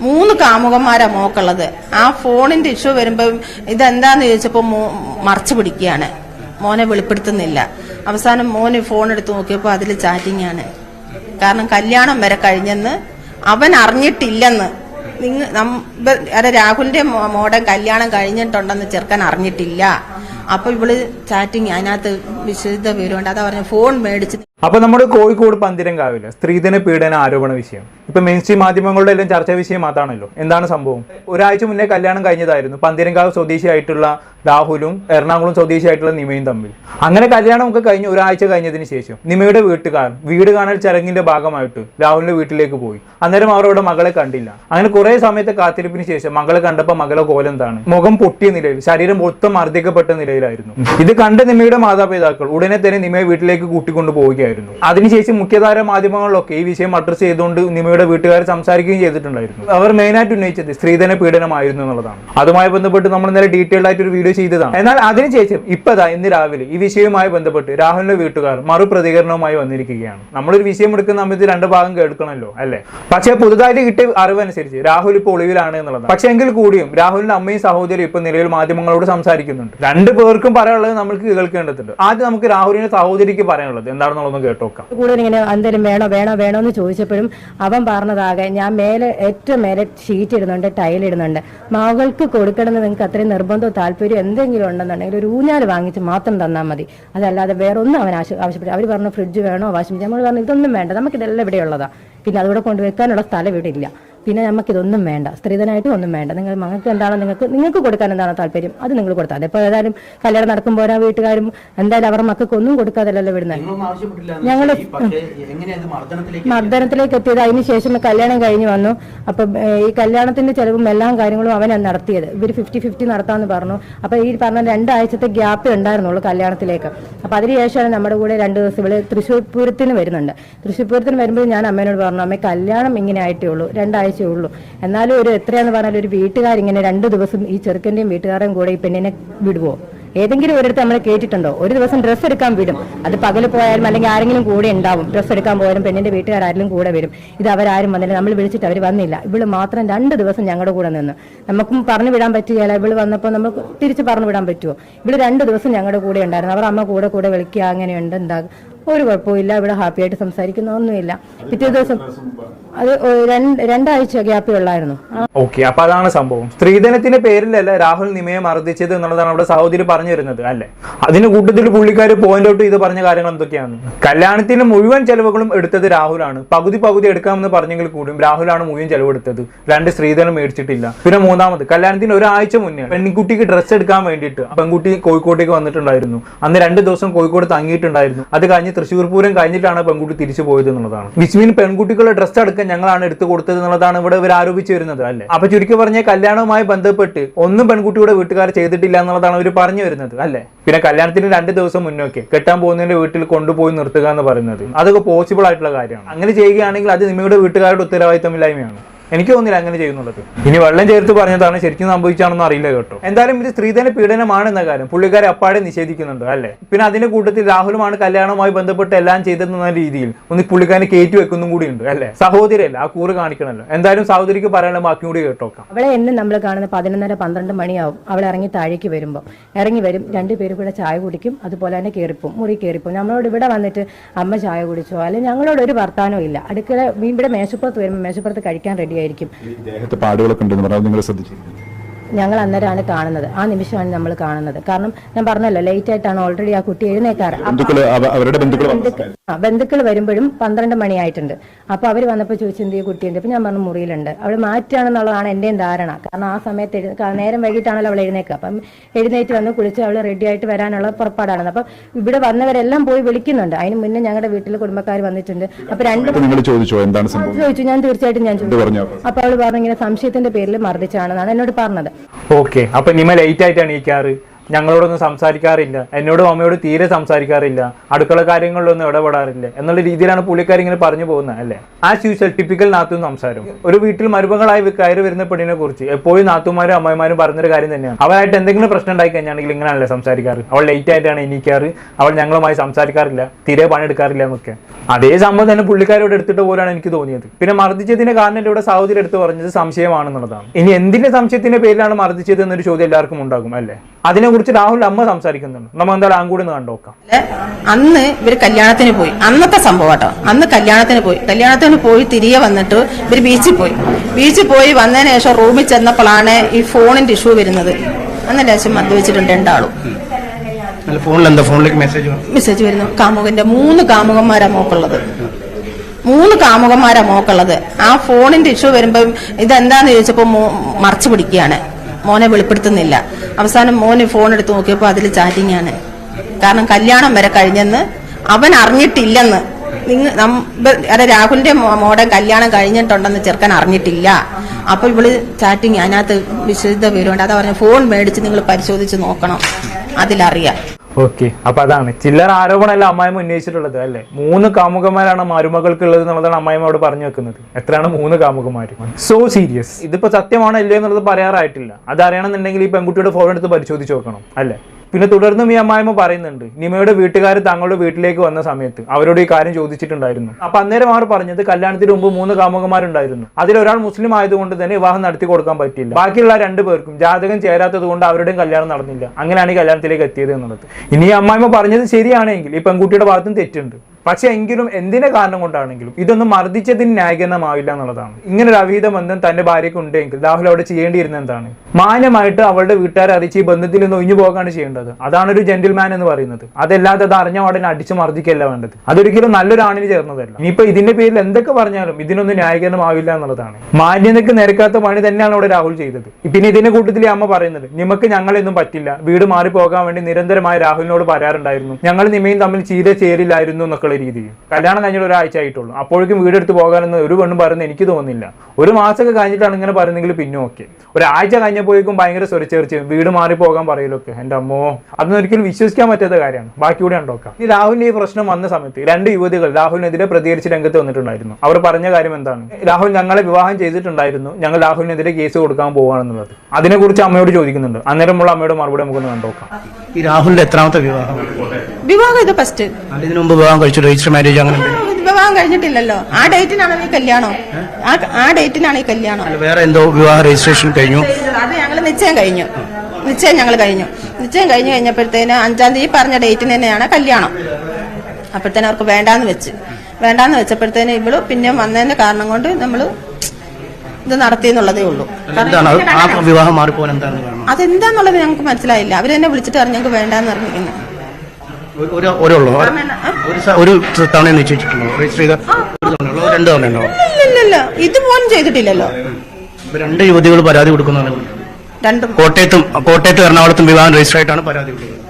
മൂന്ന് കാമുകന്മാരാ മോക്കുള്ളത്. ആ ഫോണിന്റെ ഇഷ്യൂ വരുമ്പോ ഇതെന്താന്ന് ചോദിച്ചപ്പോ മോ- മറച്ചു പിടിക്കുകയാണ്. മോനെ വെളിപ്പെടുത്തുന്നില്ല. അവസാനം മോന് ഫോൺ എടുത്ത് നോക്കിയപ്പോ അതിൽ ചാറ്റിംഗ് ആണ്. കാരണം കല്യാണം വരെ കഴിഞ്ഞെന്ന് അവൻ അറിഞ്ഞിട്ടില്ലെന്ന്. നിങ്ങ അതെ രാഹുലിന്റെ മോടെ കല്യാണം കഴിഞ്ഞിട്ടുണ്ടെന്ന് ചെറുക്കൻ അറിഞ്ഞിട്ടില്ല. അപ്പൊ ഇവൾ ചാറ്റിങ് അതിനകത്ത് വിശുദ്ധ വിവരമുണ്ട്. അതാ പറഞ്ഞ ഫോൺ മേടിച്ച് അപ്പൊ നമ്മുടെ കോഴിക്കോട് പന്തിരങ്കാവിൽ സ്ത്രീധന പീഡന ആരോപണ വിഷയം. ഇപ്പൊ മെയിൻ സ്ട്രീം മാധ്യമങ്ങളുടെ എല്ലാം ചർച്ചാ വിഷയം അതാണല്ലോ. എന്താണ് സംഭവം? ഒരാഴ്ച മുന്നേ കല്യാണം കഴിഞ്ഞതായിരുന്നു. പന്തിരങ്കാവ് സ്വദേശിയായിട്ടുള്ള രാഹുലും എറണാകുളം സ്വദേശിയായിട്ടുള്ള നിമയും തമ്മിൽ. അങ്ങനെ കല്യാണം ഒക്കെ കഴിഞ്ഞ് ഒരാഴ്ച കഴിഞ്ഞതിന് ശേഷം നിമയുടെ വീട്ടുകാർ വീട് കാണൽ ചടങ്ങിന്റെ ഭാഗമായിട്ട് രാഹുലിന്റെ വീട്ടിലേക്ക് പോയി. അന്നേരം അവർ അവിടെ മകളെ കണ്ടില്ല. അങ്ങനെ കുറെ സമയത്തെ കാത്തിരിപ്പിന് ശേഷം മകളെ കണ്ടപ്പോൾ മകളെ കോലെന്താണ് മുഖം പൊട്ടിയ നിലയിൽ ശരീരം മൊത്തം മർദ്ദിക്കപ്പെട്ട നിലയിലായിരുന്നു. ഇത് കണ്ട നിമയുടെ മാതാപിതാക്കൾ ഉടനെ തന്നെ നിമയെ വീട്ടിലേക്ക് കൂട്ടിക്കൊണ്ടു പോവുകയായിരുന്നു. അതിനുശേഷം മുഖ്യധാര മാധ്യമങ്ങളിലൊക്കെ ഈ വിഷയം അഡ്രസ് ചെയ്തുകൊണ്ട് നിമയുടെ വീട്ടുകാർ സംസാരിക്കുകയും ചെയ്തിട്ടുണ്ടായിരുന്നു. അവർ മെയിനായിട്ട് ഉന്നയിച്ചത് സ്ത്രീധന പീഡനമായിരുന്നു എന്നുള്ളതാണ്. അതുമായി ബന്ധപ്പെട്ട് നമ്മൾ ഇന്നലെ ഡീറ്റെയിൽഡ് ആയിട്ട് ഒരു വീഡിയോ ചെയ്തതാണ്. എന്നാൽ അതിനുശേഷം ഇപ്പതാ ഇന്ന് രാവിലെ ഈ വിഷയവുമായി ബന്ധപ്പെട്ട് രാഹുലിന്റെ വീട്ടുകാർ മറു പ്രതികരണവുമായി വന്നിരിക്കുകയാണ്. നമ്മളൊരു വിഷയം എടുക്കുന്ന സമയത്ത് രണ്ട് ഭാഗം കേൾക്കണമല്ലോ അല്ലേ? പക്ഷേ പുതുതായിട്ട് കിട്ടിയ അറിവനുസരിച്ച് രാഹുൽ ഇപ്പോൾ ഒളിവിലാണ് എന്നുള്ളതാണ്. പക്ഷേ എങ്കിൽ കൂടിയും രാഹുലിന്റെ അമ്മയും സഹോദരിയും ഇപ്പൊ നിലയിൽ മാധ്യമങ്ങളോട് സംസാരിക്കുന്നുണ്ട്. രണ്ടു പേർക്കും പറയാനുള്ളത് നമുക്ക് കേൾക്കേണ്ടതുണ്ട്. ആദ്യം നമുക്ക് രാഹുലിന്റെ സഹോദരിക്ക് പറയാനുള്ളത് എന്താണെന്നുള്ളതൊന്ന് കേട്ടോക്കാം. കൂടുതൽ ഇങ്ങനെ എന്തെങ്കിലും വേണോ വേണോ വേണോ എന്ന് ചോദിച്ചപ്പോഴും അവൻ പറഞ്ഞതാകെ ഞാൻ മേലെ ഏറ്റവും മേലെ ഷീറ്റ് ഇടുന്നുണ്ട് ടൈൽ ഇടുന്നുണ്ട്. മകൾക്ക് കൊടുക്കണമെന്ന് നിങ്ങൾക്ക് അത്രയും നിർബന്ധവും താല്പര്യം എന്തെങ്കിലും ഉണ്ടെന്നുണ്ടെങ്കിൽ ഒരു ഊഞ്ഞാൽ വാങ്ങിച്ച് മാത്രം തന്നാൽ മതി. അതല്ലാതെ വേറെ ഒന്നും അവൻ ആവശ്യ- ആവശ്യപ്പെട്ടു അവർ പറഞ്ഞു ഫ്രിഡ്ജ് വേണോ? Washing machine? നമ്മൾ പറഞ്ഞു ഇതൊന്നും വേണ്ട. നമുക്കിതെല്ലാം ഇവിടെ ഉള്ളതാണ് പിന്നെ അതുകൂടെ കൊണ്ടുവെക്കാനുള്ള സ്ഥലം ഇവിടെ ഇല്ല. പിന്നെ നമുക്ക് ഇതൊന്നും വേണ്ട. സ്ത്രീധനായിട്ട് ഒന്നും വേണ്ട. നിങ്ങൾ മകൾക്ക് എന്താണോ നിങ്ങൾക്ക് നിങ്ങൾക്ക് കൊടുക്കാൻ എന്താണോ താല്പര്യം? അത് നിങ്ങൾ കൊടുത്താൽ അതിപ്പോൾ ഏതായാലും കല്യാണം നടക്കുമ്പോൾ ഓരോ വീട്ടുകാരും എന്തായാലും അവരുടെ മക്കൾക്ക് ഒന്നും കൊടുക്കാതല്ലോ വിടുന്നത്. ഞങ്ങൾ മർദ്ദനത്തിലേക്ക് എത്തിയത്? അതിന് ശേഷം കല്യാണം കഴിഞ്ഞ് വന്നു. അപ്പൊ ഈ കല്യാണത്തിന്റെ ചെലവും എല്ലാ കാര്യങ്ങളും അവനാണ് നടത്തിയത്. ഇവർ ഫിഫ്റ്റി ഫിഫ്റ്റി നടത്താമെന്ന് പറഞ്ഞു. അപ്പൊ ഈ പറഞ്ഞ രണ്ടാഴ്ചത്തെ ഗ്യാപ്പ് ഉണ്ടായിരുന്നുള്ളൂ കല്യാണത്തിലേക്ക്. അപ്പൊ അതിനുശേഷമാണ് നമ്മുടെ കൂടെ രണ്ട് ദിവസം ഇവിടെ തൃശ്ശൂർ പൂരത്തിന് വരുന്നുണ്ട്. തൃശ്ശൂർ പൂരത്തിന് വരുമ്പോൾ ഞാൻ അമ്മേനോട് പറഞ്ഞു അമ്മ കല്യാണം ഇങ്ങനെ ആയിട്ടേ ഉള്ളൂ. രണ്ടാഴ്ചയേ ഉള്ളൂ. എന്നാലും ഒരു എത്രയാന്ന് പറഞ്ഞാൽ ഒരു വീട്ടുകാരിങ്ങനെ രണ്ട് ദിവസം ഈ ചെറുക്കന്റെയും വീട്ടുകാരെയും കൂടെ ഈ പെണ്ണിനെ വിടുവോ? ഏതെങ്കിലും ഒരിടത്ത് നമ്മൾ കേട്ടിട്ടുണ്ടോ? ഒരു ദിവസം ഡ്രസ്സ് എടുക്കാൻ വിടും. അത് പകൽ പോയാലും അല്ലെങ്കിൽ ആരെങ്കിലും കൂടെ ഉണ്ടാവും. ഡ്രസ്സ് എടുക്കാൻ പോയാലും പെണ്ണിന്റെ വീട്ടുകാരും കൂടെ വരും. ഇത് അവരാരും വന്നില്ല. നമ്മൾ വിളിച്ചിട്ട് അവർ വന്നില്ല. ഇവൾ മാത്രം രണ്ട് ദിവസം ഞങ്ങളുടെ കൂടെ നിന്ന്. നമുക്കും പറഞ്ഞു വിടാൻ പറ്റുകയില്ല. ഇവൾ വന്നപ്പോൾ നമ്മൾ തിരിച്ച് പറഞ്ഞു വിടാൻ പറ്റുമോ ഇവൾ രണ്ട് ദിവസം ഞങ്ങളുടെ കൂടെ ഉണ്ടായിരുന്നു. അവർ അമ്മ കൂടെ കൂടെ വിളിക്കുക അങ്ങനെയുണ്ട് എന്താ ഒരു കുഴപ്പമില്ല ഇവിടെ ഹാപ്പി ആയിട്ട് സംസാരിക്കുന്ന ഒന്നുമില്ല. പിറ്റേ ദിവസം അത് രണ്ടാഴ്ച ഗ്യാപ്പേ ഉള്ളായിരുന്നു. ഓക്കെ അപ്പൊ അതാണ് സംഭവം. സ്ത്രീധനത്തിന്റെ പേരിലല്ല രാഹുൽ നിമയെ മർദ്ദിച്ചത് എന്നുള്ളതാണ് അവിടെ സഹോദരി പറഞ്ഞു വരുന്നത് അല്ലെ? അതിന് കൂട്ടത്തിൽ പുള്ളിക്കാർ പോയിന്റ് ഔട്ട് ചെയ്ത് പറഞ്ഞ കാര്യങ്ങൾ എന്തൊക്കെയാണ്? കല്യാണത്തിന് മുഴുവൻ ചെലവുകളും എടുത്തത് രാഹുലാണ്. പകുതി പകുതി എടുക്കാമെന്ന് പറഞ്ഞെങ്കിൽ കൂടിയും രാഹുലാണ് മുഴുവൻ ചെലവെടുത്തത് രണ്ട് സ്ത്രീധനം മേടിച്ചിട്ടില്ല. പിന്നെ മൂന്നാമത് കല്യാണത്തിന് ഒരാഴ്ച മുന്നേ പെൺകുട്ടിക്ക് ഡ്രസ്സ് എടുക്കാൻ വേണ്ടിയിട്ട് പെൺകുട്ടി കോഴിക്കോട്ടേക്ക് വന്നിട്ടുണ്ടായിരുന്നു. അന്ന് രണ്ട് ദിവസം കോഴിക്കോട് തങ്ങിയിട്ടുണ്ടായിരുന്നു. അത് കഴിഞ്ഞ് തൃശ്ശൂർ പൂരം കഴിഞ്ഞിട്ടാണ് പെൺകുട്ടി തിരിച്ചു പോയത് എന്നുള്ളതാണ്. വിച്ച് മീൻ പെൺകുട്ടികളുടെ ഡ്രസ്സ് അടക്കം ഞങ്ങളാണ് എടുത്തു കൊടുത്തത് എന്നുള്ളതാണ് ഇവിടെ ഇവർ ആരോപിച്ചു വരുന്നത് അല്ലെ? അപ്പൊ ചുരുക്കി പറഞ്ഞ കല്യാണവുമായി ബന്ധപ്പെട്ട് ഒന്നും പെൺകുട്ടിയുടെ വീട്ടുകാർ ചെയ്തിട്ടില്ല എന്നുള്ളതാണ് അവർ പറഞ്ഞു വരുന്നത് അല്ലെ? പിന്നെ കല്യാണത്തിന് രണ്ട് ദിവസം മുന്നോക്കെ കെട്ടാൻ പോകുന്നതിന്റെ വീട്ടിൽ കൊണ്ടുപോയി നിർത്തുക എന്ന് പറയുന്നത്. അതൊക്കെ പോസിബിൾ ആയിട്ടുള്ള കാര്യമാണ്. അങ്ങനെ ചെയ്യുകയാണെങ്കിൽ അത് നിങ്ങളുടെ വീട്ടുകാരുടെ ഉത്തരവാദിത്തമില്ലായ്മയാണ് എനിക്ക് തോന്നുന്നില്ല അങ്ങനെ ചെയ്യുന്നുള്ളത്. ഇനി വെള്ളം ചേർത്ത് പറഞ്ഞതാണ് ശരിക്കും സംഭവിച്ചാണെന്ന് അറിയില്ല കേട്ടോ. എന്തായാലും ഇത് സ്ത്രീധന പീഡനമാണ് എന്ന കാര്യം പുള്ളിക്കാരെ അപ്പാടെ നിഷേധിക്കുന്നുണ്ട് അല്ലേ? പിന്നെ അതിന്റെ കൂട്ടത്തിൽ രാഹുലുമാണ് കല്യാണവുമായി ബന്ധപ്പെട്ട് എല്ലാം ചെയ്തെന്ന രീതിയിൽ ഒന്ന് പുള്ളിക്കാരനെ കയറ്റി വെക്കുന്നതും കൂടി ഉണ്ട് അല്ലേ? സഹോദരിയല്ല ആ കൂറ് കാണിക്കണല്ലോ. എന്തായാലും സഹോദരിക്ക് പറയാനുള്ള ബാക്കി കൂടി കേട്ടോക്കാം. അവളെ എന്നും നമ്മൾ കാണുന്ന പതിനൊന്നര പന്ത്രണ്ട് മണിയാവും. അവൾ ഇറങ്ങി താഴേക്ക് വരുമ്പോൾ ഇറങ്ങി വരും രണ്ടുപേരും കൂടെ ചായ കുടിക്കും അതുപോലെ തന്നെ കയറിപ്പോവും മുറി കയറിപ്പോവും നമ്മളോട് ഇവിടെ വന്നിട്ട് അമ്മ ചായ കുടിച്ചോ? അല്ലെങ്കിൽ ഞങ്ങളോട് ഒരു വർത്താനവും ഇല്ല. അടുക്കള ഇവിടെ മേശപ്പുറത്ത് വരുമ്പോൾ മേശപ്പുറത്ത് കഴിക്കാൻ റെഡി ദേഹത്ത് പാടുകളൊക്കെ ഉണ്ടെന്ന് പറഞ്ഞാൽ നിങ്ങൾ ശ്രദ്ധിച്ചിരുന്നു ഞങ്ങൾ അന്നേരമാണ് കാണുന്നത്. ആ നിമിഷമാണ് നമ്മൾ കാണുന്നത്. കാരണം ഞാൻ പറഞ്ഞല്ലോ ലേറ്റ് ആയിട്ടാണ് ഓൾറെഡി ആ കുട്ടി എഴുന്നേക്കാറ്. അവരുടെ ബന്ധുക്കൾ വരുമ്പോഴും പന്ത്രണ്ട് മണിയായിട്ടുണ്ട്. അപ്പൊ അവർ വന്നപ്പോൾ ചോദിച്ചു എന്ത് കുട്ടിയുണ്ട് അപ്പൊ ഞാൻ പറഞ്ഞു മുറിയിലുണ്ട്. അവൾ മാറ്റാണെന്നുള്ളതാണ് എന്റെയും ധാരണ. കാരണം ആ സമയത്ത് നേരം വൈകിട്ടാണല്ലോ അവൾ എഴുന്നേക്കുക അപ്പം എഴുന്നേറ്റ് വന്ന് കുളിച്ച് അവൾ റെഡി ആയിട്ട് വരാനുള്ള പുറപ്പാടാണ് അപ്പം ഇവിടെ വന്നവരെല്ലാം പോയി വിളിക്കുന്നുണ്ട്. അതിന് മുന്നേ ഞങ്ങളുടെ വീട്ടിൽ കുടുംബക്കാർ വന്നിട്ടുണ്ട്. അപ്പൊ രണ്ട് ചോദിച്ചോ എന്താണ് ചോദിച്ചു. ഞാൻ തീർച്ചയായിട്ടും ഞാൻ ചോദിച്ചു. അപ്പൊ അവൾ പറഞ്ഞു ഇങ്ങനെ സംശയത്തിന്റെ പേരിൽ മർദ്ദിച്ചാണെന്നാണ് എന്നോട് പറഞ്ഞത്. ഓക്കെ അപ്പൊ നിമ ലേറ്റ് ഈ എണീക്കാറ് ഞങ്ങളോടൊന്നും സംസാരിക്കാറില്ല. എന്നോടും അമ്മയോട് തീരെ സംസാരിക്കാറില്ല. അടുക്കള കാര്യങ്ങളിലൊന്നും ഇടപെടാറില്ല. എന്നുള്ള രീതിയിലാണ് പുള്ളിക്കാരി ഇങ്ങനെ പറഞ്ഞു പോകുന്നത് അല്ലേ? ആസ് യൂഷ്വൽ ടിപ്പിക്കൽ നാത്തും സംസാരം. ഒരു വീട്ടിൽ മരുമകളായി കയറി വരുന്ന പെണ്ണിനെ കുറിച്ച് എപ്പോഴും നാത്തുമാരും അമ്മമാരും പറഞ്ഞൊരു കാര്യം തന്നെയാണ്. അവരായിട്ട് എന്തെങ്കിലും പ്രശ്നം ഉണ്ടായി കഴിഞ്ഞാണെങ്കിൽ ഇങ്ങനെയല്ലേ സംസാരിക്കാറ്? അവൾ ലേറ്റ് ആയിട്ടാണ് എണീക്കാറ്. അവൾ ഞങ്ങളുമായി സംസാരിക്കാറില്ല. തീരെ പണിയെടുക്കാറില്ല എന്നൊക്കെ. അതേ സംഭവം തന്നെ പുള്ളിക്കാരോട് എടുത്തിട്ട് പോലാണ് എനിക്ക് തോന്നിയത്. പിന്നെ മർദ്ദിച്ചതിന്റെ കാരണം ഇവിടെ സഹോദരി എടുത്ത് പറഞ്ഞത് സംശയമാണെന്നുള്ളതാണ്. ഇനി എന്തിന്റെ സംശയത്തിന്റെ പേരിലാണ് മർദ്ദിച്ചത് എന്നൊരു ചോദ്യം എല്ലാവർക്കും ഉണ്ടാകും അല്ലേ? അതിനെക്കുറിച്ച് രാഹുൽ അമ്മ സംസാരിക്കുന്നുണ്ട്. നമ്മൾ എന്തായാലും ആങ്കൂടി ഒന്ന് കണ്ടോക്കാം അന്ന് ഇവർ കല്യാണത്തിന് പോയി. അന്നത്തെ സംഭവം കേട്ടോ. അന്ന് കല്യാണത്തിന് പോയി. കല്യാണത്തിന് പോയി തിരികെ വന്നിട്ട് ഇവർ ബീച്ചിൽ പോയി. ബീച്ചിൽ പോയി വന്നതിന് ശേഷം റൂമിൽ ചെന്നപ്പോഴാണ് ഈ ഫോണിന്റെ ഇഷ്യൂ വരുന്നത്. അന്ന് ലേശം മദ്യവെച്ചിട്ടുണ്ട് രണ്ടാളും. മെസ്സേജ് മെസ്സേജ് വരുന്നു. കാമുകന്റെ മൂന്ന് കാമുകന്മാരാ മോക്കുള്ളത്. മൂന്ന് കാമുകന്മാരാ മോക്കുള്ളത്. ആ ഫോണിന്റെ ഇഷ്യൂ വരുമ്പം ഇതെന്താന്ന് ചോദിച്ചപ്പോ മറച്ചു പിടിക്കുകയാണ്. മോനെ വെളിപ്പെടുത്തുന്നില്ല. അവസാനം മോന് ഫോൺ എടുത്ത് നോക്കിയപ്പോൾ അതിൽ ചാറ്റിംഗ് ആണ്. കാരണം കല്യാണം വരെ കഴിഞ്ഞെന്ന് അവൻ അറിഞ്ഞിട്ടില്ലെന്ന്. നിങ്ങൾ അതെ രാഹുലിന്റെ മോടെ കല്യാണം കഴിഞ്ഞിട്ടുണ്ടെന്ന് ചെറുക്കൻ അറിഞ്ഞിട്ടില്ല. അപ്പൊ ഇവൾ ചാറ്റിങ് അതിനകത്ത് വിശുദ്ധ വിവരമുണ്ട്. അതാ പറഞ്ഞ ഫോൺ മേടിച്ച് നിങ്ങൾ പരിശോധിച്ച് നോക്കണം. അതിലറിയാം. ഓക്കെ അപ്പൊ അതാണ്. ചില്ലറ ആരോപണമല്ല അമ്മായിമ്മ ഉന്നയിച്ചിട്ടുള്ളത് അല്ലേ? മൂന്ന് കാമുകന്മാരാണ് മരുമകൾക്ക് ഉള്ളത് എന്നുള്ളതാണ് അമ്മായിമ്മ അവിടെ പറഞ്ഞു വെക്കുന്നത്. എത്രയാണ് മൂന്ന് കാമുകന്മാർ സോ സീരിയസ് ഇതിപ്പോ സത്യമാണോ ഇല്ലയോ എന്നുള്ളത് പറയാറായിട്ടില്ല. അതറിയണമെന്നുണ്ടെങ്കിൽ ഈ പെൺകുട്ടിയുടെ ഫോൺ എടുത്ത് പരിശോധിച്ച് നോക്കണം അല്ലേ? പിന്നെ തുടർന്നും ഈ അമ്മായിമ്മ പറയുന്നുണ്ട് നിമയുടെ വീട്ടുകാർ തങ്ങളുടെ വീട്ടിലേക്ക് വന്ന സമയത്ത് അവരോട് ഈ കാര്യം ചോദിച്ചിട്ടുണ്ടായിരുന്നു. അപ്പൊ അന്നേരം അവർ പറഞ്ഞത് കല്യാണത്തിന് മുമ്പ് മൂന്ന് കാമുകന്മാരുണ്ടായിരുന്നു. അതിലൊരാൾ മുസ്ലിം ആയതുകൊണ്ട് തന്നെ വിവാഹം നടത്തി കൊടുക്കാൻ പറ്റില്ല ബാക്കിയുള്ള രണ്ടു പേർക്കും ജാതകം ചേരാത്തത് കൊണ്ട് അവരുടെയും കല്യാണം നടന്നില്ല. അങ്ങനെയാണ് ഈ കല്യാണത്തിലേക്ക് എത്തിയത് എന്നുള്ളത്. ഇനി ഈ അമ്മായിമ്മ പറഞ്ഞത് ശരിയാണെങ്കിൽ ഈ പെൺകുട്ടിയുടെ ഭാഗത്തും തെറ്റുണ്ട്. പക്ഷെ എങ്കിലും എന്തിനെ കാരണം കൊണ്ടാണെങ്കിലും ഇതൊന്നും മർദ്ദിച്ചതിന് ന്യായീകരണമാവില്ല എന്നുള്ളതാണ്. ഇങ്ങനെ ഒരു അവിഹിത ബന്ധം തന്റെ ഭാര്യയ്ക്ക് ഉണ്ടെങ്കിൽ രാഹുൽ അവിടെ ചെയ്യേണ്ടിയിരുന്ന എന്താണ്? മാന്യമായിട്ട് അവളുടെ വീട്ടുകാരെ അറിയിച്ച് ഈ ബന്ധത്തിൽ നിന്ന് ഒഴിഞ്ഞു പോകാണ് ചെയ്യേണ്ടത്. അതാണ് ഒരു ജെന്റിൽമാൻ എന്ന് പറയുന്നത്. അതല്ലാതെ അത് അറിഞ്ഞ ഉടനെ അടിച്ചു മർദ്ദിക്കല്ല വേണ്ടത്. അതൊരിക്കലും നല്ലൊരു ആണിന് ചേർന്നതല്ല. ഇനിയിപ്പോ ഇതിന്റെ പേരിൽ എന്തൊക്കെ പറഞ്ഞാലും ഇതിനൊന്നും ന്യായീകരണമാവില്ല എന്നുള്ളതാണ്. മാന്യതയ്ക്ക് നിരക്കാത്ത പണി തന്നെയാണ് അവിടെ രാഹുൽ ചെയ്തത്. പിന്നെ ഇതിന്റെ കൂട്ടത്തിൽ അമ്മ പറയുന്നത് നിമക്ക് ഞങ്ങളെയൊന്നും പറ്റില്ല. വീട് മാറി പോകാൻ വേണ്ടി നിരന്തരമായി രാഹുലിനോട് പറയാറുണ്ടായിരുന്നു ഞങ്ങൾ നിമയും തമ്മിൽ ചീര ചേരില്ലായിരുന്നു രീതിയിൽ. കല്യാണം കഴിഞ്ഞിട്ട് ഒരാഴ്ച ആയിട്ടുള്ളൂ. അപ്പോഴേക്കും വീടെടുത്ത് പോകാനൊന്നും ഒരു പെണ്ണും പറയുന്നത് എനിക്ക് തോന്നുന്നില്ല. ഒരു മാസമൊക്കെ കഴിഞ്ഞിട്ടാണ് ഇങ്ങനെ പറയുന്നെങ്കിൽ പിന്നെ ഓക്കെ. ഒരാഴ്ച കഴിഞ്ഞപ്പോഴേക്കും ഭയങ്കര സ്വരച്ചേർച്ച വീട് മാറി പോകാൻ പറയലൊക്കെ. എന്റെ അമ്മോ അതൊന്നും ഒരിക്കലും വിശ്വസിക്കാൻ പറ്റാത്ത കാര്യമാണ്. ബാക്കി കൂടെ ഉണ്ടോക്കാം ഈ രാഹുലിന്റെ ഈ പ്രശ്നം വന്ന സമയത്ത് രണ്ട് യുവതികൾ രാഹുലിനെതിരെ പ്രതികരിച്ച് രംഗത്ത് വന്നിട്ടുണ്ടായിരുന്നു. അവർ പറഞ്ഞ കാര്യം എന്താണ്? രാഹുൽ ഞങ്ങളെ വിവാഹം ചെയ്തിട്ടുണ്ടായിരുന്നു. ഞങ്ങൾ രാഹുലിനെതിരെ കേസ് കൊടുക്കാൻ പോവാണെന്നുള്ളത്. അതിനെക്കുറിച്ച് അമ്മയോട് ചോദിക്കുന്നുണ്ട്. അന്നേരമുള്ള അമ്മയുടെ മറുപടി നമുക്കൊന്ന് കണ്ടോക്കാം. ഈ രാഹുലിന്റെ എത്രാമത്തെ വിവാഹം? വിവാഹം ഇത് ഫസ്റ്റ് ഇതിനു മുമ്പ് വിവാഹം കഴിച്ചു രജിസ്റ്റർ മാരേജ് അങ്ങനെ വിവാഹം കഴിഞ്ഞിട്ടില്ലല്ലോ. ആ ഡേറ്റിനാണ് ഈ കല്യാണം? ആ ഡേറ്റിനാണ് ഈ കല്യാണം? വേറെ എന്തോ വിവാഹ രജിസ്ട്രേഷൻ കഴിഞ്ഞു. അത് ഞങ്ങൾ നിശ്ചയം കഴിഞ്ഞു. നിശ്ചയം ഞങ്ങൾ കഴിഞ്ഞു. നിശ്ചയം കഴിഞ്ഞു കഴിഞ്ഞപ്പോഴത്തേന് അഞ്ചാം തീയതി പറഞ്ഞ ഡേറ്റിന് തന്നെയാണ് കല്യാണം. അപ്പോഴത്തേന് അവർക്ക് വേണ്ടാന്ന് വെച്ച്. വേണ്ടാന്ന് വെച്ചപ്പോഴത്തേന് ഇവൾ പിന്നെ വന്നതിന്റെ കാരണം കൊണ്ട് നമ്മൾ ഇത് നടത്തി എന്നുള്ളതേ ഉള്ളൂ. അതെന്താന്നുള്ളത് ഞങ്ങൾക്ക് മനസ്സിലായില്ല. അവരെന്നെ വിളിച്ചിട്ട് പറഞ്ഞു ഞങ്ങൾക്ക് വേണ്ടാന്ന് പറഞ്ഞിരിക്കുന്നു ഒരു- ഒരു ഒരേയുള്ളൂ. ഒരു സ- ഒരു തവണ നിശ്ചയിച്ചിട്ടുണ്ടോ രജിസ്റ്റർ ചെയ്ത ഒരു തവണ ഉള്ളോ രണ്ട് തവണ ഉണ്ടോ ഇല്ലല്ലോ ഇതുപോലും ചെയ്തിട്ടില്ലല്ലോ. രണ്ട് യുവതികൾ പരാതി കൊടുക്കുന്നതാണ്. രണ്ടും. കോട്ടയത്തും കോട്ടയത്തും എറണാകുളത്തും വിവാഹം രജിസ്റ്റർ ആയിട്ടാണ് പരാതി കൊടുക്കുന്നത്.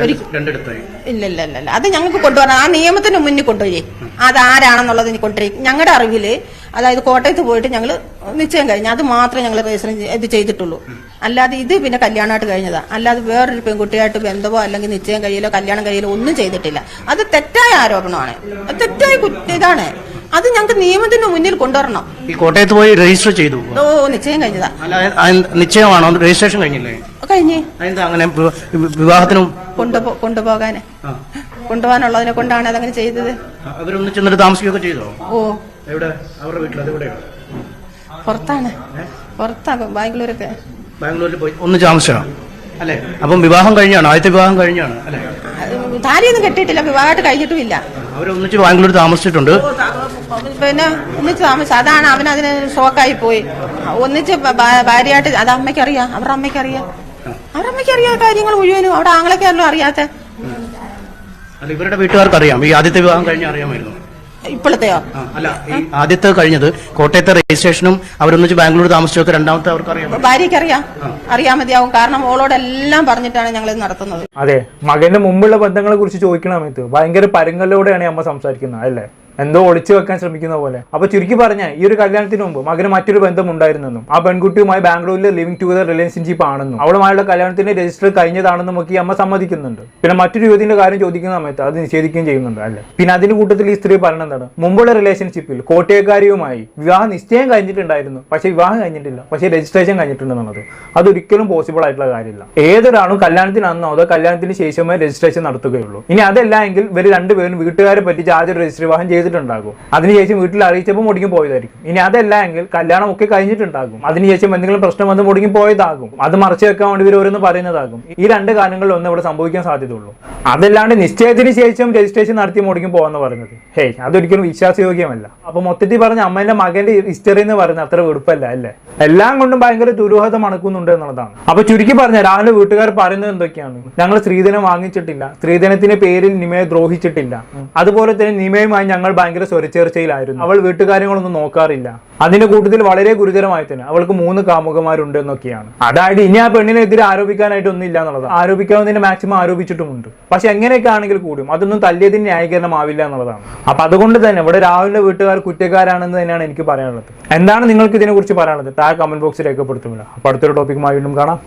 ഒരു- രണ്ടിടത്തായി. ഇല്ല ഇല്ല ഇല്ല ഇല്ല അത് ഞങ്ങൾക്ക് കൊണ്ടുവരണം. ആ നിയമത്തിന് മുന്നിൽ കൊണ്ടുപോയി. അതാരാണെന്നുള്ളത് ഇനി കൊണ്ടുപോയി ഞങ്ങളുടെ അറിവിൽ അതായത് കോട്ടയത്ത് പോയിട്ട് ഞങ്ങൾ നിശ്ചയം കഴിഞ്ഞു അത് മാത്രമേ ഞങ്ങൾ രജിസ്റ്റർ ഇത് ചെയ്തിട്ടുള്ളൂ. അല്ലാതെ ഇത് പിന്നെ കല്യാണമായിട്ട് കഴിഞ്ഞതാ. അല്ലാതെ വേറൊരു പെൺകുട്ടിയായിട്ട് ബന്ധമോ അല്ലെങ്കിൽ നിശ്ചയം കഴിയലോ കല്യാണം കഴിയലോ ഒന്നും ചെയ്തിട്ടില്ല. അത് തെറ്റായ ആരോപണമാണ്. തെറ്റായ ഇതാണ്. അത് ഞങ്ങൾക്ക് നിയമത്തിന് മുന്നിൽ കൊണ്ടുവരണം. ഈ കോട്ടയത്ത് പോയി രജിസ്റ്റർ ചെയ്തു. ഓ നിശ്ചയം കഴിഞ്ഞതാ. നിശ്ചയമാണോ? രജിസ്ട്രേഷൻ കഴിഞ്ഞില്ലേ? കഴിഞ്ഞേ. അങ്ങനെ വിവ- വിവാഹത്തിനും കൊണ്ടുപോ കൊണ്ടുപോകാന്. കൊണ്ടുപോകാനുള്ളതിനെ കൊണ്ടാണ് അതങ്ങനെ ചെയ്തത്. അവരൊന്ന് ചെന്നിട്ട് താമസിക്കുകയൊക്കെ ചെയ്തോ? ഓ. എവിടെ? അവരുടെ വീട്ടിൽ അതെവിടെയാണ് പുറത്താണ്. പുറത്താ ബാംഗ്ലൂരൊക്കെ. ബാംഗ്ലൂരിൽ പോയി. ഒന്ന് താമസിച്ചോ? അല്ലേ? അപ്പം വിവാഹം കഴിഞ്ഞാണ്? ആദ്യത്തെ വിവാഹം കഴിഞ്ഞാണ്? അല്ലേ? താലിയൊന്നും കെട്ടിയിട്ടില്ല. വിവാഹമായിട്ട് കഴിഞ്ഞിട്ടുമില്ല. അവരൊന്നിച്ച് ബാംഗ്ലൂർ താമസിച്ചിട്ടുണ്ട്. പിന്നെ ഒന്നിച്ച് താമസിച്ചു അതാണ് അവൻ അതിന് ഷോക്കായി പോയി. ഒന്നിച്ച് ഭാര്യയായിട്ട് അത് അമ്മയ്ക്കറിയാം. അവരുടെ അമ്മയ്ക്കറിയാം. അവരുടെ അമ്മയ്ക്കറിയാം കാര്യങ്ങൾ മുഴുവനും. അവിടെ ആങ്ങളൊക്കെയാണല്ലോ അറിയാത്ത. അല്ല ഇവരുടെ വീട്ടുകാർക്ക് അറിയാം ഈ ആദ്യത്തെ വിവാഹം കഴിഞ്ഞ അറിയാമായിരുന്നു. ഇപ്പോഴത്തെയോ? അല്ല ഈ ആദ്യത്തെ കഴിഞ്ഞത്. കോട്ടയത്തെ രജിസ്ട്രേഷനും അവരൊന്നിച്ച് ബാംഗ്ലൂർ താമസിച്ചൊക്കെ രണ്ടാമത്തെ അവർക്ക് അറിയാം. ഭാര്യയ്ക്കറിയാം അറിയാൻ മതിയാവും. കാരണം ഓളോടെല്ലാം പറഞ്ഞിട്ടാണ് ഞങ്ങൾ ഇത് നടത്തുന്നത്. അതെ മകന്റെ മുമ്പുള്ള ബന്ധങ്ങളെ കുറിച്ച് ചോദിക്കണ സമയത്ത് ഭയങ്കര പരങ്ങലോടെയാണ് അമ്മ സംസാരിക്കുന്നത് അല്ലേ? എന്തോ ഒളിച്ചു വെക്കാൻ ശ്രമിക്കുന്ന പോലെ. അപ്പൊ ചുരുക്കി പറഞ്ഞാൽ ഈ ഒരു കല്യാണത്തിന് മുമ്പ് മകന് മറ്റൊരു ബന്ധം ഉണ്ടായിരുന്നെന്നും ആ പെൺകുട്ടിയുമായി ബാംഗ്ലൂരിൽ ലിവിംഗ് ടുഗദർ റിലേഷൻഷിപ്പ് ആണെന്നും അവളുമായുള്ള കല്യാണത്തിന്റെ രജിസ്റ്റർ കഴിഞ്ഞതാണെന്നും ഒക്കെ അമ്മ സമ്മതിക്കുന്നുണ്ട്. പിന്നെ മറ്റൊരു യുവതിന്റെ കാര്യം ചോദിക്കുന്ന സമയത്ത് അത് നിഷേധിക്കുകയും ചെയ്യുന്നുണ്ട് അല്ലേ? പിന്നെ അതിന്റെ കൂട്ടത്തിൽ ഈ സ്ത്രീ പറയുന്നത് എന്താണ്? മുമ്പുള്ള റിലേഷൻഷിപ്പിൽ കോട്ടയക്കാരിയുമായി വിവാഹ നിശ്ചയം കഴിഞ്ഞിട്ടുണ്ടായിരുന്നു പക്ഷെ വിവാഹം കഴിഞ്ഞിട്ടില്ല പക്ഷെ രജിസ്ട്രേഷൻ കഴിഞ്ഞിട്ടുണ്ടെന്നുള്ളത്. അതൊരിക്കലും പോസിബിൾ ആയിട്ടുള്ള കാര്യമില്ല. ഏതൊരാളും കല്യാണത്തിന് അന്നോ അതോ കല്യാണത്തിന് ശേഷമേ രജിസ്ട്രേഷൻ നടത്തുകയുള്ളൂ. ഇനി അതല്ല എങ്കിൽ ഇവർ രണ്ടുപേരും വീട്ടുകാരെ പറ്റിച്ച് ആദ്യം രജിസ്റ്റർ വിവാഹം ചെയ്തിട്ടുണ്ടാകും. അതിനുശേഷം വീട്ടിൽ അറിയിച്ചപ്പോൾ മുടങ്ങി പോയതായിരിക്കും. ഇനി അതല്ല എങ്കിൽ കല്യാണം ഒക്കെ കഴിഞ്ഞിട്ടുണ്ടാകും. അതിനുശേഷം എന്തെങ്കിലും പ്രശ്നം വന്ന് മുടങ്ങി പോയതാകും. അത് മറച്ചു വെക്കാൻ വേണ്ടി ഇവർ ഓരോന്ന് പറയുന്നതാകും. ഈ രണ്ട് കാര്യങ്ങളിൽ ഒന്നും ഇവിടെ സംഭവിക്കാൻ സാധ്യതയുള്ളൂ. അതല്ലാണ്ട് നിശ്ചയത്തിന് ശേഷം രജിസ്ട്രേഷൻ നടത്തി മുടങ്ങി പോകാന്ന് പറയുന്നത്. ഹേയ് അതൊരിക്കലും വിശ്വാസയോഗ്യമല്ല. അപ്പൊ മൊത്തത്തിൽ പറഞ്ഞ അമ്മേന്റെ മകന്റെ ഹിസ്റ്ററി എന്ന് പറയുന്നത് അത്ര വെടുപ്പല്ല അല്ലേ? എല്ലാം കൊണ്ടും ഭയങ്കര ദുരൂഹത മണക്കുന്നുണ്ട് എന്നുള്ളതാണ്. അപ്പൊ ചുരുക്കി പറഞ്ഞ രാവിലെ വീട്ടുകാർ പറയുന്നത് എന്തൊക്കെയാണ്? ഞങ്ങൾ സ്ത്രീധനം വാങ്ങിച്ചിട്ടില്ല. സ്ത്രീധനത്തിന്റെ പേരിൽ നിമയെ ദ്രോഹിച്ചിട്ടില്ല. അതുപോലെ തന്നെ നിമയുമായി ഞങ്ങൾ ഭയങ്കര സ്വരച്ചേർച്ചയിലായിരുന്നു. അവൾ വീട്ടുകാര്യങ്ങളൊന്നും നോക്കാറില്ല. അതിന്റെ കൂട്ടത്തിൽ വളരെ ഗുരുതരമായി തന്നെ അവൾക്ക് മൂന്ന് കാമുകന്മാരുണ്ട് എന്നൊക്കെയാണ്. അതായത് ഇനി ആ പെണ്ണിനെതിരെ ആരോപിക്കാനായിട്ട് ഒന്നും ഇല്ല എന്നുള്ളത് ആരോപിക്കാവുന്നതിന് മാക്സിമം ആരോപിച്ചിട്ടുമുണ്ട്. പക്ഷെ എങ്ങനെയൊക്കെ ആണെങ്കിൽ കൂടിയും അതൊന്നും തല്ലിയതിന് ന്യായീകരണമാവില്ല എന്നുള്ളതാണ്. അപ്പൊ അതുകൊണ്ട് തന്നെ ഇവിടെ രാഹുലിന്റെ വീട്ടുകാർ കുറ്റക്കാരാണെന്ന് തന്നെയാണ് എനിക്ക് പറയാനുള്ളത്. എന്താണ് നിങ്ങൾക്ക് ഇതിനെക്കുറിച്ച് പറയാനുള്ളത്? താഴെ കമന്റ് ബോക്സിൽ രേഖപ്പെടുത്തുമില്ല. അപ്പൊ അടുത്തൊരു ടോപ്പിക്കുമായി വീണ്ടും കാണാം.